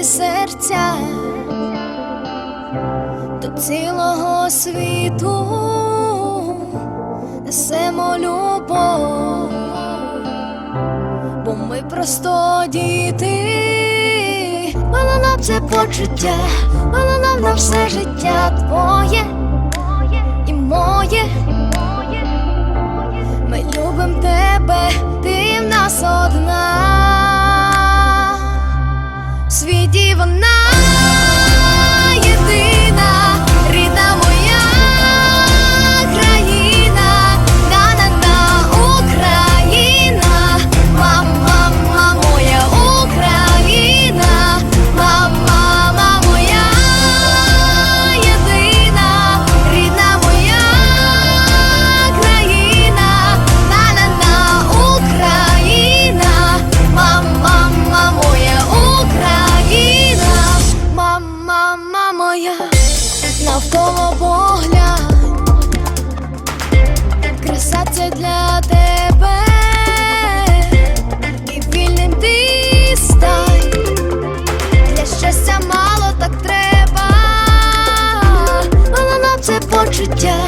великі серця до цілого світу несемо любов, бо ми просто діти, Мало нам це почуття, мало нам на все життя твоє. почуття.